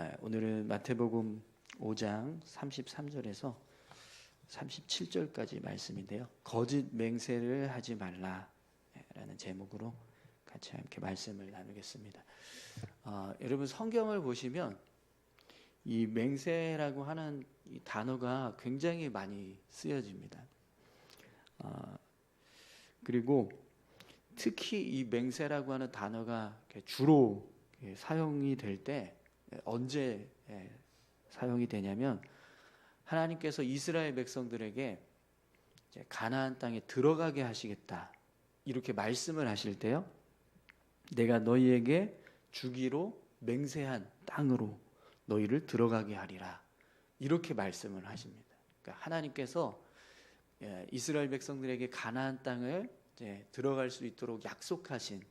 네, 오늘은 마태복음 5장 33절에서 37절까지 말씀인데요. 거짓 맹세를 하지 말라라는 제목으로 같이 함께 말씀을 나누겠습니다. 어, 여러분 성경을 보시면 이 맹세라고 하는 이 단어가 굉장히 많이 쓰여집니다. 어, 그리고 특히 이 맹세라고 하는 단어가 주로 사용이 될 때 언제 사용이 되냐면 하나님께서 이스라엘 백성들에게 가나안 땅에 들어가게 하시겠다 이렇게 말씀을 하실 때요. 내가 너희에게 주기로 맹세한 땅으로 너희를 들어가게 하리라 이렇게 말씀을 하십니다. 그러니까 하나님께서 이스라엘 백성들에게 가나안 땅을 들어갈 수 있도록 약속하신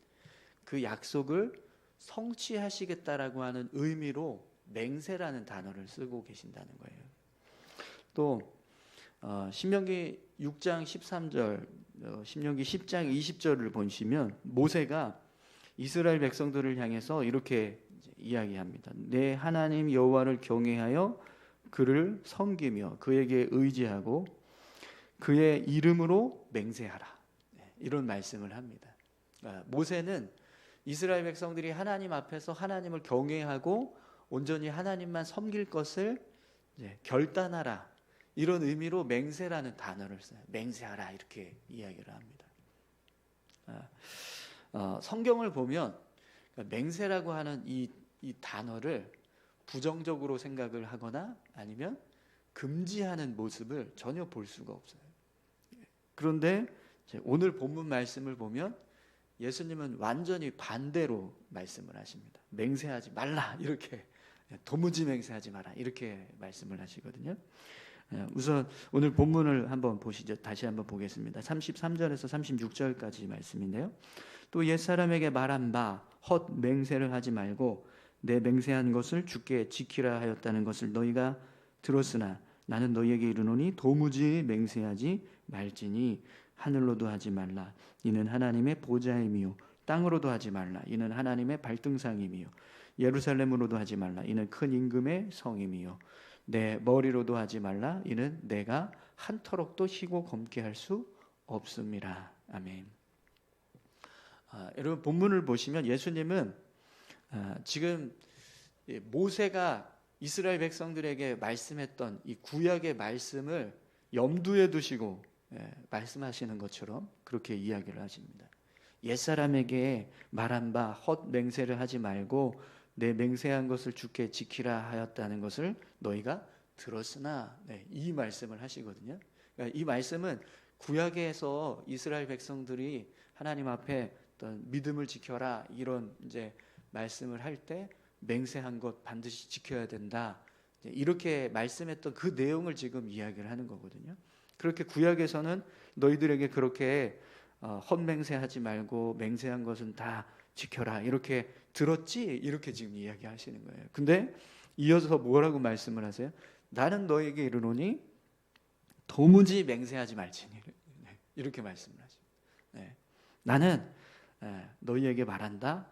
그 약속을 성취하시겠다라고 하는 의미로 맹세라는 단어를 쓰고 계신다는 거예요. 또 어, 신명기 6장 13절, 어, 신명기 10장 20절을 보시면 모세가 이스라엘 백성들을 향해서 이렇게 이야기합니다. 내 하나님 여호와를 경외하여 그를 섬기며 그에게 의지하고 그의 이름으로 맹세하라. 네, 이런 말씀을 합니다. 아, 모세는 이스라엘 백성들이 하나님 앞에서 하나님을 경외하고 온전히 하나님만 섬길 것을 결단하라. 이런 의미로 맹세라는 단어를 써요. 맹세하라 이렇게 이야기를 합니다. 아, 어, 성경을 보면 그러니까 맹세라고 하는 이, 이 단어를 부정적으로 생각을 하거나 아니면 금지하는 모습을 전혀 볼 수가 없어요. 그런데 오늘 본문 말씀을 보면 예수님은 완전히 반대로 말씀을 하십니다. 맹세하지 말라 이렇게 도무지 맹세하지 마라 이렇게 말씀을 하시거든요. 예, 우선 오늘 본문을 한번 보시죠. 다시 한번 보겠습니다. 33절에서 36절까지 말씀인데요. 또 옛사람에게 말한 바 헛 맹세를 하지 말고 내 맹세한 것을 주께 지키라 하였다는 것을 너희가 들었으나 나는 너희에게 이르노니 도무지 맹세하지 말지니 하늘로도 하지 말라. 이는 하나님의 보좌임이요. 땅으로도 하지 말라. 이는 하나님의 발등상임이요. 예루살렘으로도 하지 말라. 이는 큰 임금의 성임이요. 내 머리로도 하지 말라. 이는 내가 한터럭도 희고 검게 할 수 없습니다. 아멘. 아, 여러분 본문을 보시면 예수님은 아, 지금 모세가 이스라엘 백성들에게 말씀했던 이 구약의 말씀을 염두에 두시고 예, 말씀하시는 것처럼 그렇게 이야기를 하십니다. 옛 사람에게 말한 바 헛 맹세를 하지 말고 내 맹세한 것을 주께 지키라 하였다는 것을 너희가 들었으나 네, 이 말씀을 하시거든요. 그러니까 이 말씀은 구약에서 이스라엘 백성들이 하나님 앞에 어떤 믿음을 지켜라 이런 이제 말씀을 할 때 맹세한 것 반드시 지켜야 된다. 이렇게 말씀했던 그 내용을 지금 이야기를 하는 거거든요. 그렇게 구약에서는 너희들에게 그렇게 어, 헛맹세하지 말고 맹세한 것은 다 지켜라 이렇게 들었지 이렇게 지금 이야기하시는 거예요. 근데 이어서 뭐라고 말씀을 하세요? 나는 너에게 이르노니 도무지 맹세하지 말지니 네, 이렇게 말씀을 하십니다. 네. 나는 네, 너희에게 말한다.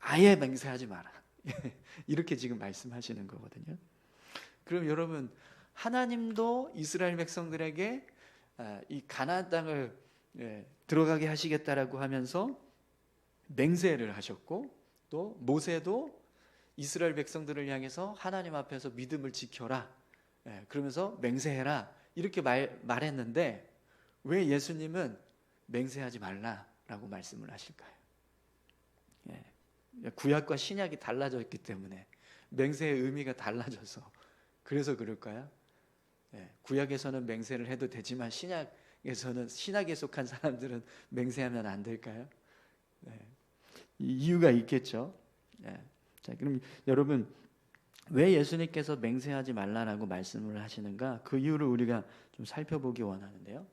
아예 맹세하지 마라. 이렇게 지금 말씀하시는 거거든요. 그럼 여러분 하나님도 이스라엘 백성들에게 아, 이 가나안 땅을 예, 들어가게 하시겠다라고 하면서 맹세를 하셨고 또 모세도 이스라엘 백성들을 향해서 하나님 앞에서 믿음을 지켜라. 예, 그러면서 맹세해라. 이렇게 말, 말했는데 왜 예수님은 맹세하지 말라라고 말씀을 하실까요? 예, 구약과 신약이 달라졌기 때문에 맹세의 의미가 달라져서 그래서 그럴까요? 예, 구약에서는 맹세를 해도 되지만 신약에서는 신약에 속한 사람들은 맹세하면 안 될까요? 네. 이유가 있겠죠. 예. 자, 그럼 여러분 왜 예수님께서 맹세하지 말라라고 말씀을 하시는가? 그 이유를 우리가 좀 살펴보기 원하는데요.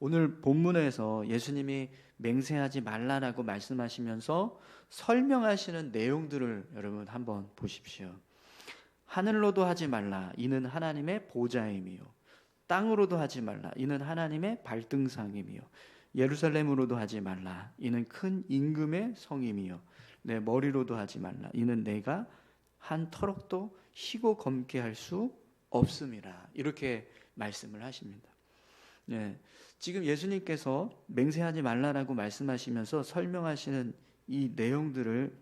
오늘 본문에서 예수님이 맹세하지 말라라고 말씀하시면서 설명하시는 내용들을 여러분 한번 보십시오. 하늘로도 하지 말라. 이는 하나님의 보좌임이요. 땅으로도 하지 말라. 이는 하나님의 발등상임이요. 예루살렘으로도 하지 말라. 이는 큰 임금의 성임이요. 내 머리로도 하지 말라. 이는 내가 한 터럭도 희고 검게 할 수 없음이라 이렇게 말씀을 하십니다. 예, 지금 예수님께서 맹세하지 말라라고 말씀하시면서 설명하시는 이 내용들을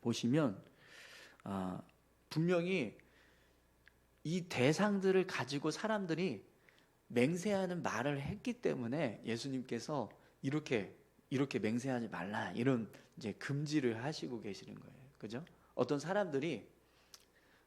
보시면 아, 분명히 이 대상들을 가지고 사람들이 맹세하는 말을 했기 때문에 예수님께서 이렇게 이렇게 맹세하지 말라 이런 이제 금지를 하시고 계시는 거예요. 그죠? 어떤 사람들이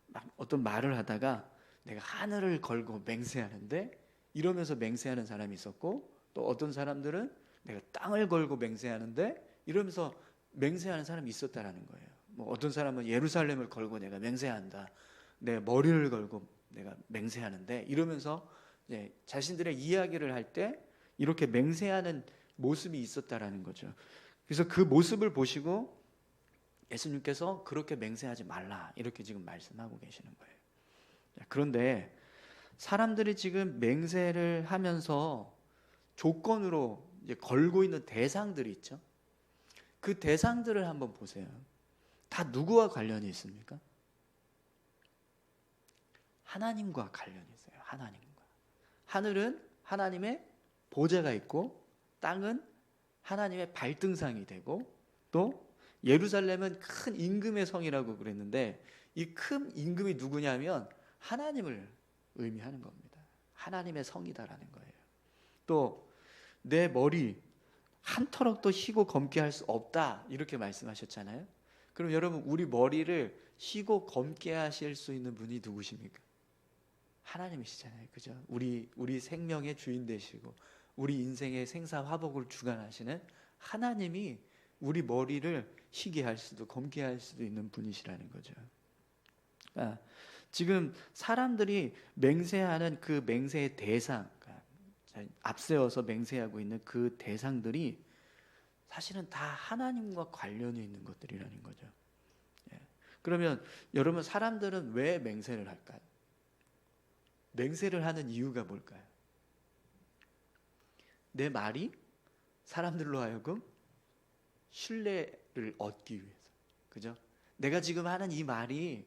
막 어떤 말을 하다가 내가 하늘을 걸고 맹세하는데 이러면서 맹세하는 사람이 있었고 또 어떤 사람들은 내가 땅을 걸고 맹세하는데 이러면서 맹세하는 사람이 있었다라는 거예요. 뭐 어떤 사람은 예루살렘을 걸고 내가 맹세한다. 내 머리를 걸고 내가 맹세하는데 이러면서 이제 자신들의 이야기를 할 때 이렇게 맹세하는 모습이 있었다라는 거죠. 그래서 그 모습을 보시고 예수님께서 그렇게 맹세하지 말라 이렇게 지금 말씀하고 계시는 거예요. 그런데 사람들이 지금 맹세를 하면서 조건으로 걸고 있는 대상들이 있죠. 그 대상들을 한번 보세요. 다 누구와 관련이 있습니까? 하나님과 관련이 있어요. 하나님과. 하늘은 하나님의 보좌가 있고 땅은 하나님의 발등상이 되고 또 예루살렘은 큰 임금의 성이라고 그랬는데 이 큰 임금이 누구냐면 하나님을 의미하는 겁니다. 하나님의 성이다라는 거예요. 또 내 머리 한 터럭도 희고 검게 할 수 없다 이렇게 말씀하셨잖아요. 그럼 여러분 우리 머리를 희고 검게 하실 수 있는 분이 누구십니까? 하나님이시잖아요. 그죠? 우리 우리 생명의 주인 되시고 우리 인생의 생사 화복을 주관하시는 하나님이 우리 머리를 희게 할 수도 검게 할 수도 있는 분이시라는 거죠. 아, 지금 사람들이 맹세하는 그 맹세의 대상, 그러니까 앞세워서 맹세하고 있는 그 대상들이 사실은 다 하나님과 관련이 있는 것들이라는 거죠. 예. 그러면 여러분 사람들은 왜 맹세를 할까요? 맹세를 하는 이유가 뭘까요? 내 말이 사람들로 하여금 신뢰를 얻기 위해서. 그죠? 내가 지금 하는 이 말이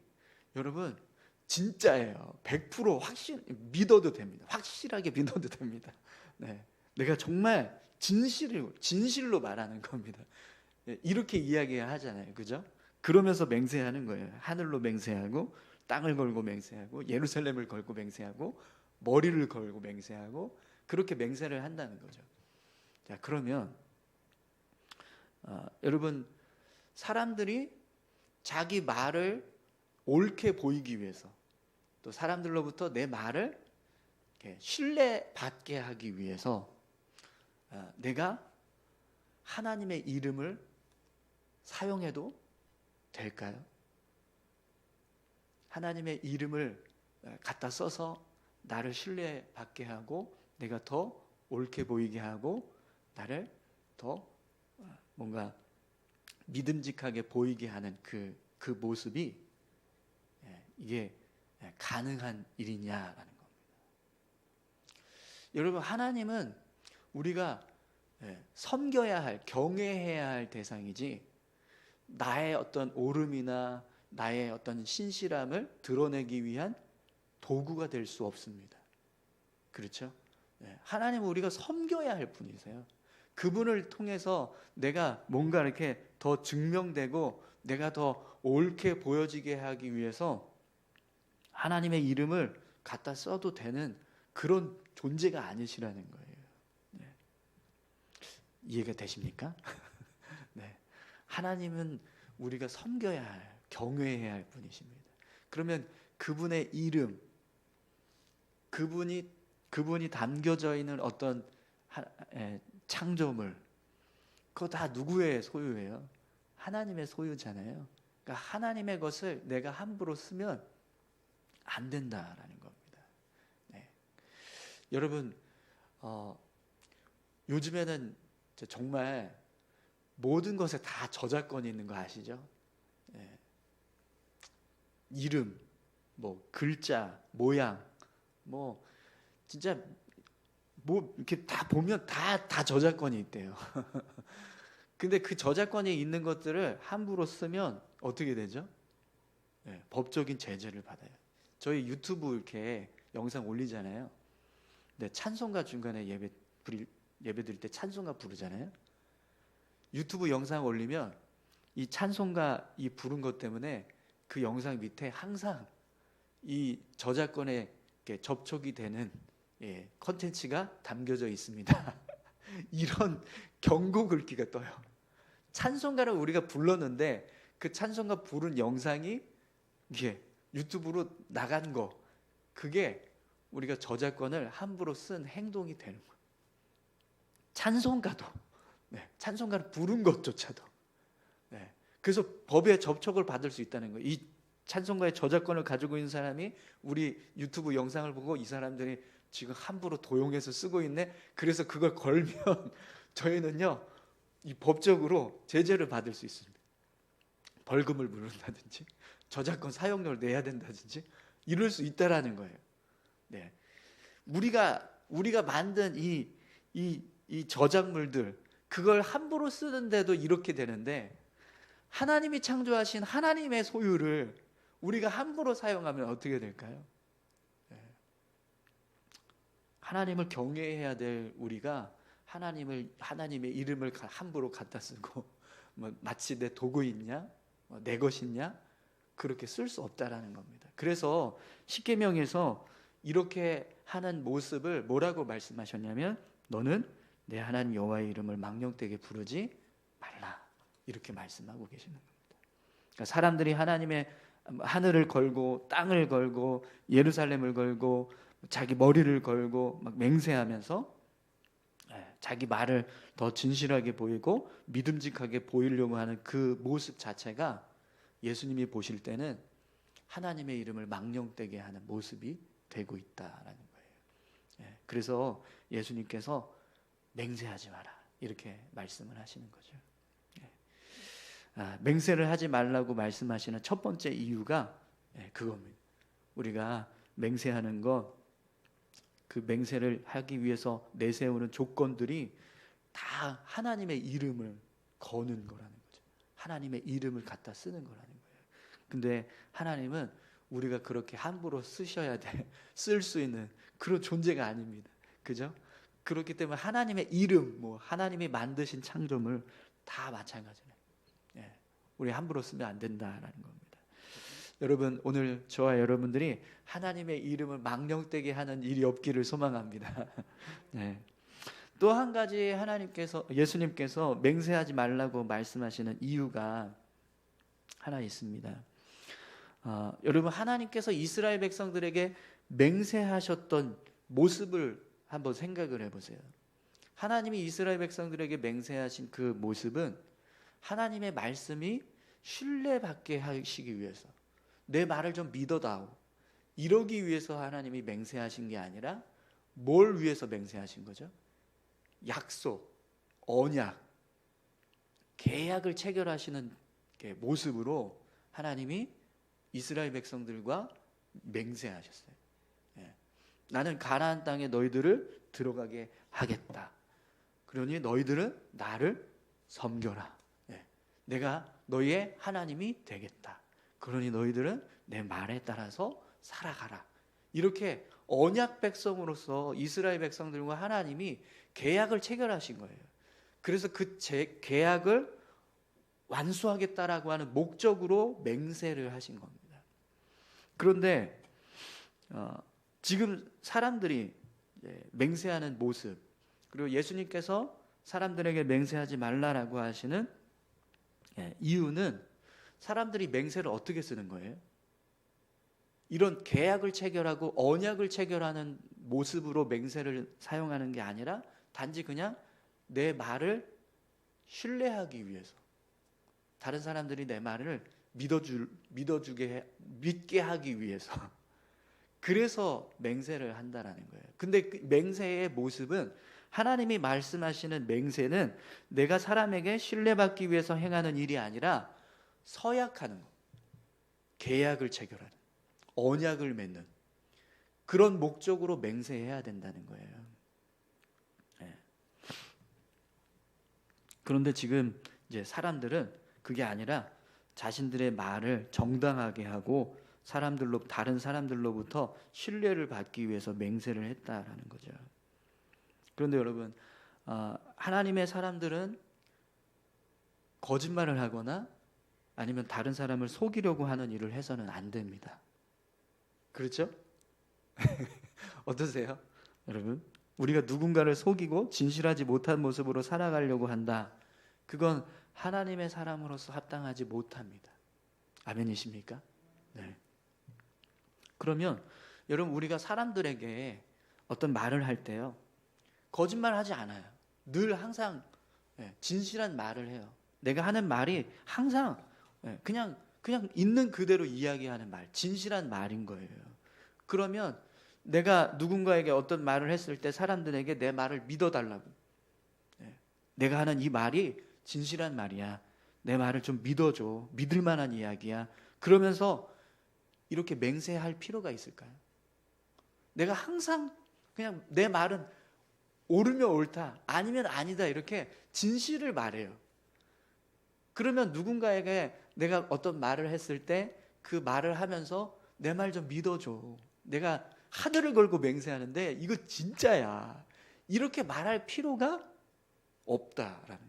여러분 진짜예요. 100% 확신 믿어도 됩니다. 확실하게 믿어도 됩니다. 네. 내가 정말 진실을 진실로 말하는 겁니다. 네, 이렇게 이야기하잖아요. 그죠? 그러면서 맹세하는 거예요. 하늘로 맹세하고 땅을 걸고 맹세하고 예루살렘을 걸고 맹세하고 머리를 걸고 맹세하고 그렇게 맹세를 한다는 거죠. 자, 그러면 어, 여러분 사람들이 자기 말을 옳게 보이기 위해서 또 사람들로부터 내 말을 신뢰받게 하기 위해서 어, 내가 하나님의 이름을 사용해도 될까요? 하나님의 이름을 어, 갖다 써서 나를 신뢰받게 하고 내가 더 옳게 보이게 하고 나를 더 어, 뭔가 믿음직하게 보이게 하는 그, 그 모습이 예, 이게 예, 가능한 일이냐라는 겁니다. 여러분, 하나님은 우리가 예, 섬겨야 할, 경외해야 할 대상이지 나의 어떤 오름이나 나의 어떤 신실함을 드러내기 위한 도구가 될 수 없습니다. 그렇죠? 하나님은 우리가 섬겨야 할 분이세요. 그분을 통해서 내가 뭔가 이렇게 더 증명되고 내가 더 옳게 보여지게 하기 위해서 하나님의 이름을 갖다 써도 되는 그런 존재가 아니시라는 거예요. 네. 이해가 되십니까? 네. 하나님은 우리가 섬겨야 할, 경외해야 할 분이십니다. 그러면 그분의 이름, 그분이 그분이 담겨져 있는 어떤 창조물 그거 다 누구의 소유예요? 하나님의 소유잖아요. 그러니까 하나님의 것을 내가 함부로 쓰면 안 된다라는 겁니다. 네. 여러분 어, 요즘에는 정말 모든 것에 다 저작권이 있는 거 아시죠? 네. 이름, 뭐 글자, 모양, 뭐 진짜 뭐 이렇게 다 보면 다 다 저작권이 있대요. 근데 그 저작권이 있는 것들을 함부로 쓰면 어떻게 되죠? 예, 법적인 제재를 받아요. 저희 유튜브 이렇게 영상 올리잖아요. 네, 찬송가 중간에 예배 예배 드릴 때 찬송가 부르잖아요. 유튜브 영상 올리면 이 찬송가 이 부른 것 때문에 그 영상 밑에 항상 이 저작권에 접촉이 되는 예, 컨텐츠가 담겨져 있습니다. 이런 경고 글귀가 떠요. 찬송가를 우리가 불렀는데 그 찬송가 부른 영상이 이게 유튜브로 나간 거 그게 우리가 저작권을 함부로 쓴 행동이 되는 거예요. 찬송가도 네, 찬송가를 부른 것조차도 네, 그래서 법에 접촉을 받을 수 있다는 거예요. 이 찬송가의 저작권을 가지고 있는 사람이 우리 유튜브 영상을 보고 이 사람들이 지금 함부로 도용해서 쓰고 있네. 그래서 그걸 걸면 저희는요 이 법적으로 제재를 받을 수 있습니다. 벌금을 물는다든지 저작권 사용료를 내야 된다든지 이럴 수 있다라는 거예요. 네, 우리가 우리가 만든 이 이 이 저작물들 그걸 함부로 쓰는데도 이렇게 되는데 하나님이 창조하신 하나님의 소유를 우리가 함부로 사용하면 어떻게 될까요? 네. 하나님을 경외해야 될 우리가 하나님을 하나님의 이름을 함부로 갖다 쓰고 뭐 마치 내 도구 있냐, 뭐 내 것이냐 그렇게 쓸 수 없다라는 겁니다. 그래서 십계명에서 이렇게 하는 모습을 뭐라고 말씀하셨냐면 너는 내 하나님 여호와의 이름을 망령되게 부르지 말라 이렇게 말씀하고 계시는 겁니다. 그러니까 사람들이 하나님의 하늘을 걸고 땅을 걸고 예루살렘을 걸고 자기 머리를 걸고 막 맹세하면서 예, 자기 말을 더 진실하게 보이고 믿음직하게 보이려고 하는 그 모습 자체가 예수님이 보실 때는 하나님의 이름을 망령되게 하는 모습이 되고 있다라는 거예요. 예, 그래서 예수님께서 맹세하지 마라 이렇게 말씀을 하시는 거죠. 예. 아, 맹세를 하지 말라고 말씀하시는 첫 번째 이유가 예, 그겁니다. 우리가 맹세하는 것, 그 맹세를 하기 위해서 내세우는 조건들이 다 하나님의 이름을 거는 거라는 거죠. 하나님의 이름을 갖다 쓰는 거라는 거예요. 근데 하나님은 우리가 그렇게 함부로 쓰셔야 돼, 쓸 수 있는 그런 존재가 아닙니다. 그죠? 그렇기 때문에 하나님의 이름, 뭐 하나님이 만드신 창조물 다 마찬가지예요. 예, 우리 함부로 쓰면 안 된다라는 겁니다. 여러분 오늘 저와 여러분들이 하나님의 이름을 망령되게 하는 일이 없기를 소망합니다. 네. 또한 가지 하나님께서 예수님께서 맹세하지 말라고 말씀하시는 이유가 하나 있습니다. 어, 여러분 하나님께서 이스라엘 백성들에게 맹세하셨던 모습을 한번 생각을 해보세요. 하나님이 이스라엘 백성들에게 맹세하신 그 모습은 하나님의 말씀이 신뢰받게 하시기 위해서 내 말을 좀 믿어다오. 이러기 위해서 하나님이 맹세하신 게 아니라 뭘 위해서 맹세하신 거죠? 약속, 언약, 계약을 체결하시는 모습으로 하나님이 이스라엘 백성들과 맹세하셨어요. 예. 나는 가나안 땅에 너희들을 들어가게 하겠다. 그러니 너희들은 나를 섬겨라. 예. 내가 너희의 하나님이 되겠다. 그러니 너희들은 내 말에 따라서 살아가라. 이렇게 언약 백성으로서 이스라엘 백성들과 하나님이 계약을 체결하신 거예요. 그래서 그 제, 계약을 완수하겠다라고 하는 목적으로 맹세를 하신 겁니다. 그런데 어, 지금 사람들이 맹세하는 모습 그리고 예수님께서 사람들에게 맹세하지 말라라고 하시는 예, 이유는 사람들이 맹세를 어떻게 쓰는 거예요? 이런 계약을 체결하고 언약을 체결하는 모습으로 맹세를 사용하는 게 아니라 단지 그냥 내 말을 신뢰하기 위해서 다른 사람들이 내 말을 믿어주, 믿어주게 믿게 하기 위해서 그래서 맹세를 한다라는 거예요. 근데 그 맹세의 모습은 하나님이 말씀하시는 맹세는 내가 사람에게 신뢰받기 위해서 행하는 일이 아니라 서약하는 것, 계약을 체결하는, 언약을 맺는 그런 목적으로 맹세해야 된다는 거예요. 네. 그런데 지금 이제 사람들은 그게 아니라 자신들의 말을 정당하게 하고 사람들로 다른 사람들로부터 신뢰를 받기 위해서 맹세를 했다라는 거죠. 그런데 여러분 어, 하나님의 사람들은 거짓말을 하거나 아니면 다른 사람을 속이려고 하는 일을 해서는 안 됩니다. 그렇죠? 어떠세요? 여러분, 우리가 누군가를 속이고 진실하지 못한 모습으로 살아가려고 한다. 그건 하나님의 사람으로서 합당하지 못합니다. 아멘이십니까? 네. 그러면 여러분 우리가 사람들에게 어떤 말을 할 때요. 거짓말 하지 않아요. 늘 항상 예, 진실한 말을 해요. 내가 하는 말이 항상 예, 그냥 그냥 있는 그대로 이야기하는 말, 진실한 말인 거예요. 그러면 내가 누군가에게 어떤 말을 했을 때 사람들에게 내 말을 믿어달라고. 예, 내가 하는 이 말이 진실한 말이야. 내 말을 좀 믿어줘. 믿을 만한 이야기야. 그러면서 이렇게 맹세할 필요가 있을까요? 내가 항상 그냥 내 말은 옳으면 옳다, 아니면 아니다 이렇게 진실을 말해요. 그러면 누군가에게 내가 어떤 말을 했을 때 그 말을 하면서 내 말 좀 믿어줘. 내가 하늘을 걸고 맹세하는데 이거 진짜야. 이렇게 말할 필요가 없다라는.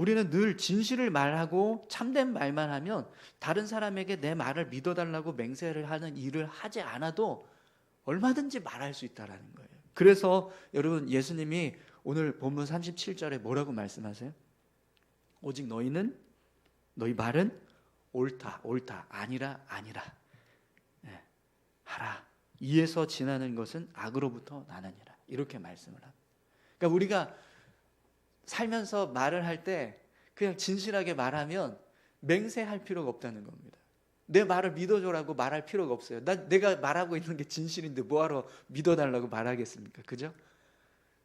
우리는 늘 진실을 말하고 참된 말만 하면 다른 사람에게 내 말을 믿어달라고 맹세를 하는 일을 하지 않아도 얼마든지 말할 수 있다라는 거예요. 그래서 여러분 예수님이 오늘 본문 37절에 뭐라고 말씀하세요? 오직 너희는 너희 말은 옳다, 옳다, 아니라, 아니라. 네, 하라. 이에서 지나는 것은 악으로부터 나느니라. 이렇게 말씀을 합니다. 그러니까 우리가 살면서 말을 할 때 그냥 진실하게 말하면 맹세할 필요가 없다는 겁니다. 내 말을 믿어줘라고 말할 필요가 없어요. 나, 내가 말하고 있는 게 진실인데 뭐하러 믿어달라고 말하겠습니까? 그죠?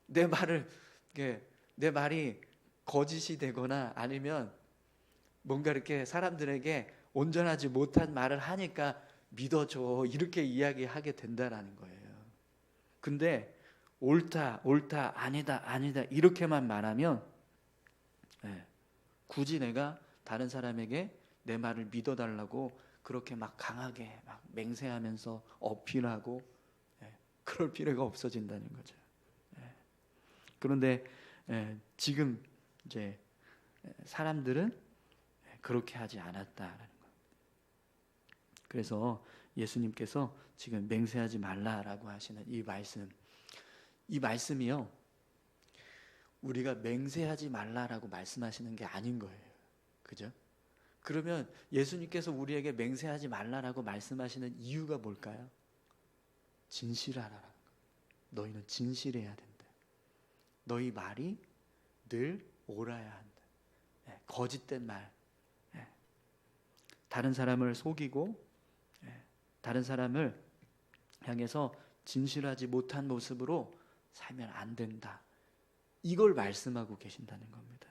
내 말을, 내 말이 거짓이 되거나 아니면 뭔가 이렇게 사람들에게 온전하지 못한 말을 하니까 믿어줘. 이렇게 이야기하게 된다라는 거예요. 근데 옳다, 옳다, 아니다, 아니다. 이렇게만 말하면 네, 굳이 내가 다른 사람에게 내 말을 믿어달라고 그렇게 막 강하게 막 맹세하면서 어필하고 네, 그럴 필요가 없어진다는 거죠. 네. 그런데 지금 이제 사람들은 그렇게 하지 않았다라는 거. 그래서 예수님께서 지금 맹세하지 말라라고 하시는 이 말씀, 이 말씀이요. 우리가 맹세하지 말라라고 말씀하시는 게 아닌 거예요. 그죠? 그러면 예수님께서 우리에게 맹세하지 말라라고 말씀하시는 이유가 뭘까요? 진실하라. 너희는 진실해야 된다. 너희 말이 늘 옳아야 한다. 예, 거짓된 말. 예, 다른 사람을 속이고 예, 다른 사람을 향해서 진실하지 못한 모습으로 살면 안 된다. 이걸 말씀하고 계신다는 겁니다.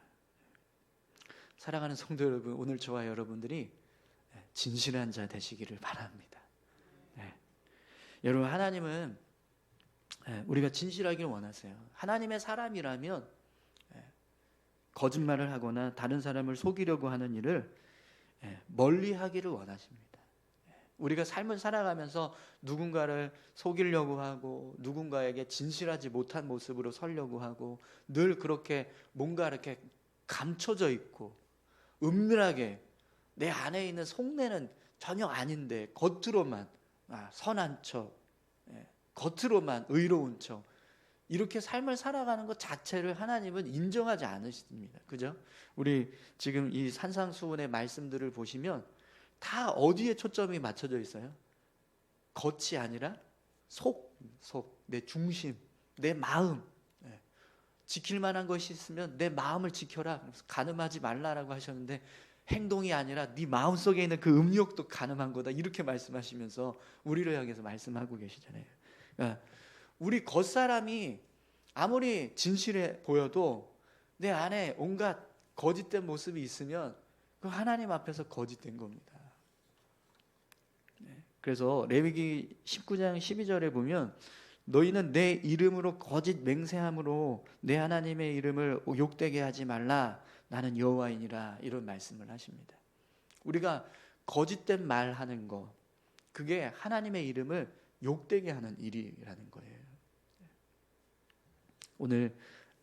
사랑하는 성도 여러분, 오늘 저와 여러분들이 진실한 자 되시기를 바랍니다. 네. 여러분, 하나님은 우리가 진실하기를 원하세요. 하나님의 사람이라면 거짓말을 하거나 다른 사람을 속이려고 하는 일을 예, 멀리 하기를 원하십니다. 예, 우리가 삶을 살아가면서 누군가를 속이려고 하고 누군가에게 진실하지 못한 모습으로 설려고 하고 늘 그렇게 뭔가 이렇게 감춰져 있고 은밀하게 내 안에 있는 속내는 전혀 아닌데 겉으로만 아, 선한 척, 예, 겉으로만 의로운 척 이렇게 삶을 살아가는 것 자체를 하나님은 인정하지 않으십니다. 그죠? 우리 지금 이 산상수훈의 말씀들을 보시면 다 어디에 초점이 맞춰져 있어요? 겉이 아니라 속, 속, 내 중심, 내 마음. 네. 지킬 만한 것이 있으면 내 마음을 지켜라. 가늠하지 말라라고 하셨는데 행동이 아니라 네 마음 속에 있는 그 음욕도 가늠한 거다. 이렇게 말씀하시면서 우리를 향해서 말씀하고 계시잖아요. 그러니까 우리 겉 사람이 아무리 진실해 보여도 내 안에 온갖 거짓된 모습이 있으면 그 하나님 앞에서 거짓된 겁니다. 네. 그래서 레위기 19장 12절에 보면 너희는 내 이름으로 거짓 맹세함으로 내 하나님의 이름을 욕되게 하지 말라. 나는 여호와이니라 이런 말씀을 하십니다. 우리가 거짓된 말 하는 거 그게 하나님의 이름을 욕되게 하는 일이라는 거예요. 오늘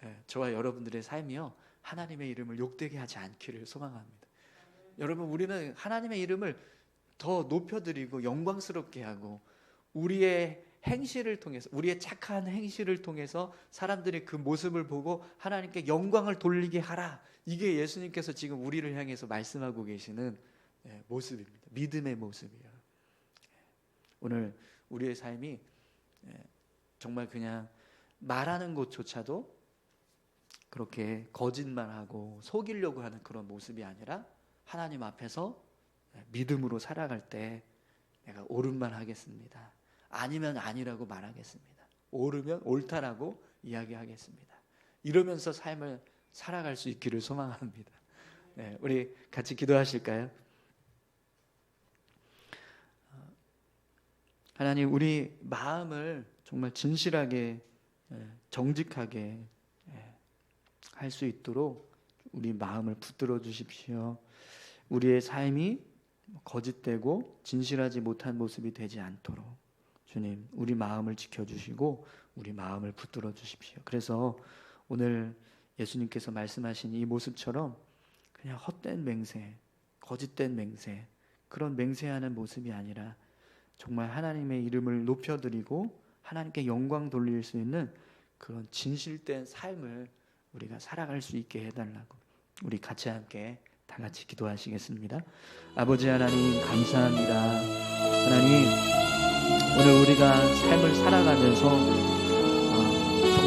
예, 저와 여러분들의 삶이요 하나님의 이름을 욕되게 하지 않기를 소망합니다. 여러분 우리는 하나님의 이름을 더 높여드리고 영광스럽게 하고 우리의 행실을 통해서 우리의 착한 행실을 통해서 사람들이 그 모습을 보고 하나님께 영광을 돌리게 하라. 이게 예수님께서 지금 우리를 향해서 말씀하고 계시는 예, 모습입니다. 믿음의 모습이에요. 오늘 우리의 삶이 예, 정말 그냥 말하는 것조차도 그렇게 거짓말하고 속이려고 하는 그런 모습이 아니라 하나님 앞에서 예, 믿음으로 살아갈 때 내가 옳은 말 하겠습니다. 아니면 아니라고 말하겠습니다. 옳으면 옳다라고 이야기하겠습니다. 이러면서 삶을 살아갈 수 있기를 소망합니다. 네, 우리 같이 기도하실까요? 어, 하나님, 우리 마음을 정말 진실하게, 예, 정직하게 예, 할수 있도록 우리 마음을 붙들어 주십시오. 우리의 삶이 거짓되고 진실하지 못한 모습이 되지 않도록 주님, 우리 마음을 지켜주시고 우리 마음을 붙들어 주십시오. 그래서 오늘 예수님께서 말씀하신 이 모습처럼 그냥 헛된 맹세, 거짓된 맹세, 그런 맹세하는 모습이 아니라 정말 하나님의 이름을 높여드리고 하나님께 영광 돌릴 수 있는 그런 진실된 삶을 우리가 살아갈 수 있게 해달라고 우리 같이 함께 다 같이 기도하시겠습니다. 아버지 하나님 감사합니다. 하나님 오늘 우리가 삶을 살아가면서